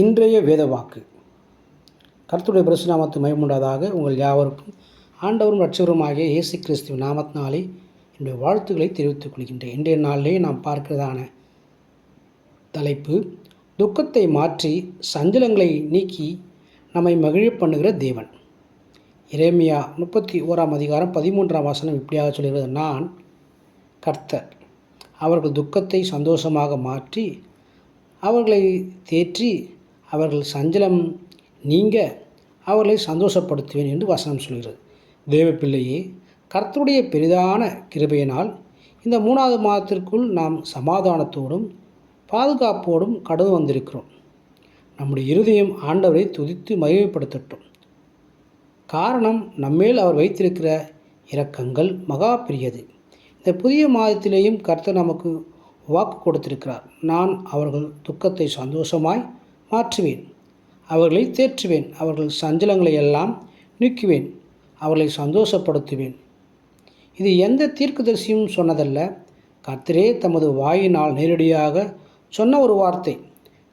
இன்றைய வேதவாக்கு. கர்த்தருடைய மயமுண்டாதாக உங்கள் யாவருக்கும் ஆண்டவரும் ரட்சகருமாகிய இயேசு கிறிஸ்துவின் நாமத்தினாலே என்னுடைய வாழ்த்துக்களை தெரிவித்துக் கொள்கின்றேன். இன்றைய நாளிலே நாம் பார்க்கிறதான தலைப்பு துக்கத்தை மாற்றி சஞ்சலங்களை நீக்கி நம்மை மகிழப் பண்ணுகிற தேவன். இறைமையா முப்பத்தி ஓராம் அதிகாரம் பதிமூன்றாம் வாசனம் இப்படியாக சொல்கிறது நான் கர்த்தர் அவர்கள் துக்கத்தை சந்தோஷமாக மாற்றி அவர்களை தேற்றி அவர்கள் சஞ்சலம் நீங்க அவர்களை சந்தோஷப்படுத்துவேன் என்று வசனம் சொல்கிறது. தேவ பிள்ளையே கர்த்தருடைய பெரிதான கிருபையினால் இந்த மூணாவது மாதத்திற்குள் நாம் சமாதானத்தோடும் பாதுகாப்போடும் கடந்து வந்திருக்கிறோம். நம்முடைய இருதயம் ஆண்டவரை துதித்து மகிமைப்படுத்தட்டும். காரணம் நம்மேல் அவர் வைத்திருக்கிற இரக்கங்கள் மகா பெரியது. இந்த புதிய மாதத்திலேயும் கர்த்தர் நமக்கு வாக்கு கொடுத்திருக்கிறார். நான் அவர்கள் துக்கத்தை சந்தோஷமாய் மாற்றுவேன். அவர்களை தேற்றுவேன். அவர்கள் சஞ்சலங்களை எல்லாம் நீக்குவேன். அவர்களை சந்தோஷப்படுத்துவேன். இது எந்த தீர்க்கதரிசியும் சொன்னதல்ல. கர்த்தரே தமது வாயினால் நேரடியாக சொன்ன ஒரு வார்த்தை.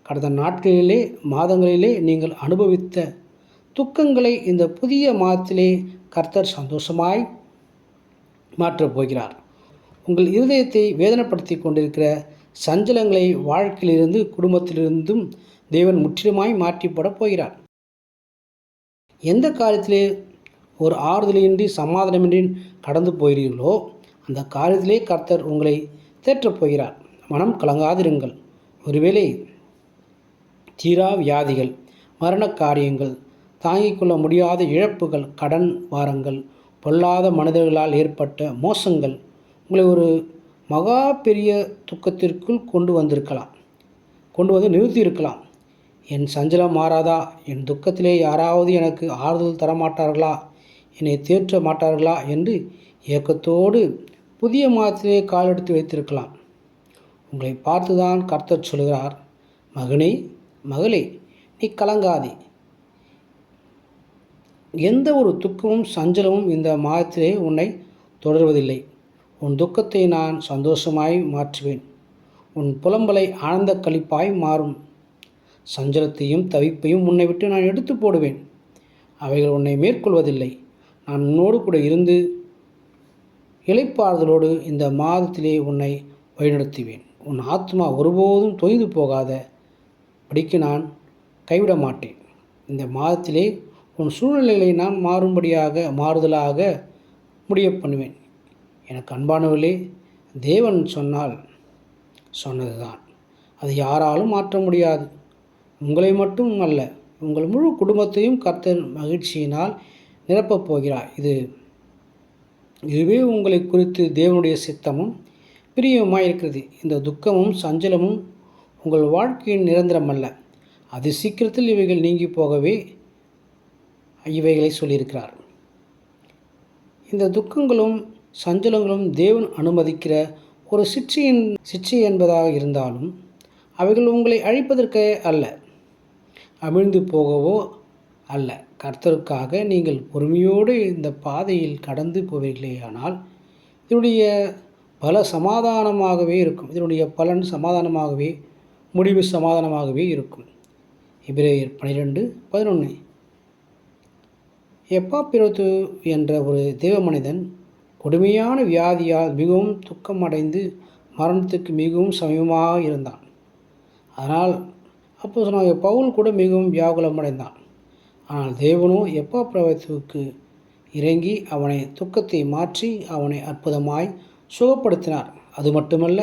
கடந்த நாட்களிலே மாதங்களிலே நீங்கள் அனுபவித்த துக்கங்களை இந்த புதிய மாதத்திலே கர்த்தர் சந்தோஷமாய் மாற்றப் போகிறார். உங்கள் இருதயத்தை வேதனைப்படுத்தி கொண்டிருக்கிற சஞ்சலங்களை வாழ்க்கையிலிருந்து குடும்பத்திலிருந்தும் தேவன் முற்றிலுமாய் மாற்றி போடப் போகிறார். எந்த காரியத்திலே ஒரு ஆறுதலின்றி சமாதானமின்றி கடந்து போகிறீர்களோ அந்த காரியத்திலே கர்த்தர் உங்களை தேற்றப் போகிறார். மனம் கலங்காதிருங்கள். ஒருவேளை தீரா வியாதிகள் மரண காரியங்கள் தாங்கிக் கொள்ள முடியாத இழப்புகள் கடன் வாரங்கள் பொல்லாத மனிதர்களால் ஏற்பட்ட மோசங்கள் உங்களை ஒரு மகா பெரிய துக்கத்திற்குள் கொண்டு வந்திருக்கலாம். கொண்டு வந்து நிறுத்தி இருக்கலாம் என் சஞ்சலம் மாறாதா? என் துக்கத்திலே யாராவது எனக்கு ஆறுதல் தரமாட்டார்களா? என்னை தேற்ற மாட்டார்களா? என்று ஏக்கத்தோடு புதிய மாதத்திலே காலெடுத்து வைத்திருக்கலாம். உங்களை பார்த்துதான் கர்த்தர் சொல்கிறார் மகனே மகளே நீ கலங்காதே. எந்த ஒரு துக்கமும் சஞ்சலமும் இந்த மாதத்திலே உன்னை தொடர்வதில்லை. உன் துக்கத்தை நான் சந்தோஷமாய் மாற்றுவேன். உன் புலம்பலை ஆனந்த களிப்பாய் மாறும். சஞ்சலத்தையும் தவிப்பையும் உன்னை விட்டு நான் எடுத்து போடுவேன். அவைகள் உன்னை மேற்கொள்வதில்லை. நான் உன்னோடு கூட இருந்து இழைப்பாறுதலோடு இந்த மாதத்திலே உன்னை வழிநடத்துவேன். உன் ஆத்மா ஒருபோதும் தொய்து போகாத படிக்க நான் கைவிட மாட்டேன். இந்த மாதத்திலே உன் சூழ்நிலைகளை நான் மாறும்படியாக மாறுதலாக முடிய பண்ணுவேன். எனக்கு அன்பானவர்களே தேவன் சொன்னால் சொன்னதுதான். அது யாராலும் மாற்ற முடியாது. உங்களை மட்டும் அல்ல உங்கள் முழு குடும்பத்தையும் கர்த்தர் மகிழ்ச்சியினால் நிரப்பப் போகிறார். இது இதுவே உங்களை குறித்து தேவனுடைய சித்தமும் பிரியமுமாய் இருக்கிறது இந்த துக்கமும் சஞ்சலமும் உங்கள் வாழ்க்கையின் நிரந்தரம் அல்ல அது சீக்கிரத்தில் இவைகள் நீங்கி போகவே இவைகளை சொல்லியிருக்கிறார். இந்த துக்கங்களும் சஞ்சலங்களும் தேவன் அனுமதிக்கிற ஒரு சிற்றையின் சிற்றை என்பதாக இருந்தாலும் அவைகள் உங்களை அழிப்பதற்கு அல்ல. அமிழ்ந்து போகவோ அல்ல. கர்த்தருக்காக நீங்கள் பொறுமையோடு இந்த பாதையில் கடந்து போவீர்களேயானால் இதனுடைய பல சமாதானமாகவே இருக்கும். இதனுடைய பலன் சமாதானமாகவே முடிவு சமாதானமாகவே இருக்கும். இபிரேயர் பனிரெண்டு பதினொன்று எப்பா எப்பாப்பிரோத்து என்ற ஒரு தெய்வ மனிதன் கொடுமையான வியாதியால் மிகவும் துக்கமடைந்து மரணத்துக்கு மிகவும் சமீபமாக இருந்தான். அதனால் அப்போ சொன்னாங்க பவுல் கூட மிகவும் வியாகுலமடைந்தான். ஆனால் தேவனோ எப்பா பிரவத்துக்கு இறங்கி அவனை துக்கத்தை மாற்றி அவனை அற்புதமாய் சுகப்படுத்தினார். அது மட்டுமல்ல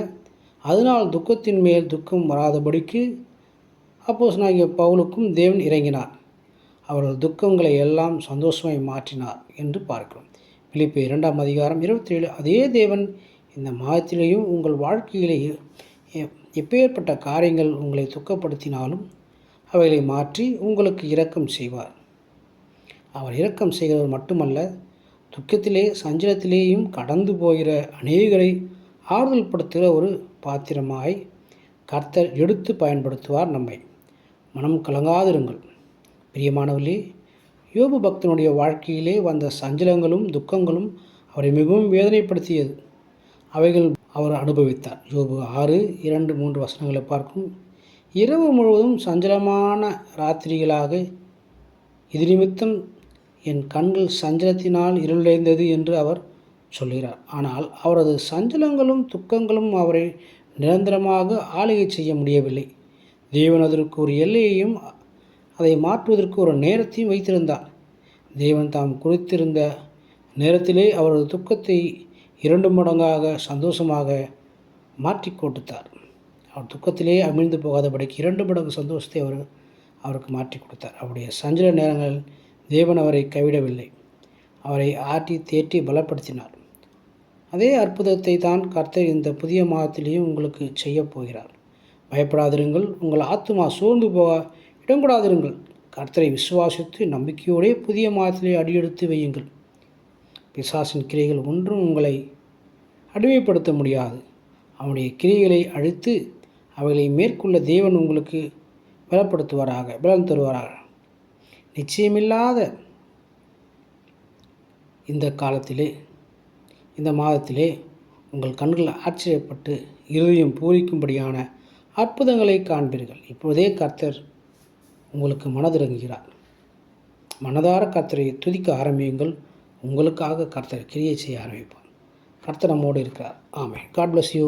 அதனால் துக்கத்தின் மேல் துக்கம் வராதபடிக்கு அப்போஸ் நாகிய பவுலுக்கும் தேவன் இறங்கினார். அவர்கள் துக்கங்களை எல்லாம் சந்தோஷமாய் மாற்றினார் என்று பார்க்கிறோம். பிலிப்பு இரண்டாம் அதிகாரம் இருபத்தி ஏழு அதே தேவன் இந்த மாதத்திலேயும் உங்கள் வாழ்க்கையிலேயே எப்பேற்பட்ட காரியங்கள் உங்களை துக்கப்படுத்தினாலும் அவைகளை மாற்றி உங்களுக்கு இரக்கம் செய்வார். அவர் இரக்கம் செய்கிறவர் மட்டுமல்ல துக்கத்திலே சஞ்சலத்திலேயும் கடந்து போகிற அநேகரை ஆறுதல் படுத்துகிற ஒரு பாத்திரமாய் கர்த்தர் எடுத்து பயன்படுத்துவார் நம்மை. மனம் கலங்காதிருங்கள். பிரியமானவர்களே யோபு பக்தனுடைய வாழ்க்கையிலே வந்த சஞ்சலங்களும் துக்கங்களும் அவரை மிகவும் வேதனைப்படுத்தியது. அவைகள் அவர் அனுபவித்தார். யோபு ஆறு இரண்டு மூன்று வசனங்களை பார்க்கும். இரவு முழுவதும் சஞ்சலமான ராத்திரிகளாக இது நிமித்தம் என் கண்கள் சஞ்சலத்தினால் இருளடைந்தது என்று அவர் சொல்கிறார். ஆனால் அவரது சஞ்சலங்களும் துக்கங்களும் அவரை நிரந்தரமாக ஆளுகை செய்ய முடியவில்லை. தேவன் அதற்கு ஒரு எல்லையையும் அதை மாற்றுவதற்கு ஒரு நேரத்தையும் வைத்திருந்தார். தேவன் தாம் குறித்திருந்த நேரத்திலே அவரது துக்கத்தை இரண்டு மடங்காக சந்தோஷமாக மாற்றி கொடுத்தார். அவர் துக்கத்திலே அமிழ்ந்து போகாதபடிக்கு இரண்டு மடங்கு சந்தோஷத்தை அவர் அவருக்கு மாற்றி கொடுத்தார். அவருடைய சஞ்சல நேரங்களில் தேவன் அவரை கைவிடவில்லை. அவரை ஆட்டி தேற்றி பலப்படுத்தினார். அதே அற்புதத்தை தான் கர்த்தர் இந்த புதிய மாதத்திலேயும் உங்களுக்கு செய்யப் போகிறார். பயப்படாதிருங்கள். உங்கள் ஆத்துமா சோர்ந்து போக இடங்கூடாதிருங்கள். கர்த்தரை விசுவாசித்து நம்பிக்கையோடே புதிய மாதத்திலே அடியெடுத்து வையுங்கள். பிசாசின் கிரைகள் ஒன்றும் உங்களை அடிமைப்படுத்த முடியாது. அவனுடைய கிரியைகளை அழித்து அவைகளை மேற்கொள்ள தேவன் உங்களுக்கு பலப்படுத்துவாராக பலன் தருவாராக. நிச்சயமில்லாத இந்த காலத்திலே இந்த மாதத்திலே உங்கள் கண்கள் ஆச்சரியப்பட்டு இருதயம் பூரிக்கும்படியான அற்புதங்களை காண்பீர்கள். இப்போதே கர்த்தர் உங்களுக்கு மனதிறங்குகிறார். மனதார கர்த்தரை துதிக்க ஆரம்பியுங்கள். உங்களுக்காக கர்த்தர் கிரியை செய்ய ஆரம்பிப்பார். கர்த்தர் நம்மோடு இருக்கிறார். ஆமே காட் பிளஸ் யூ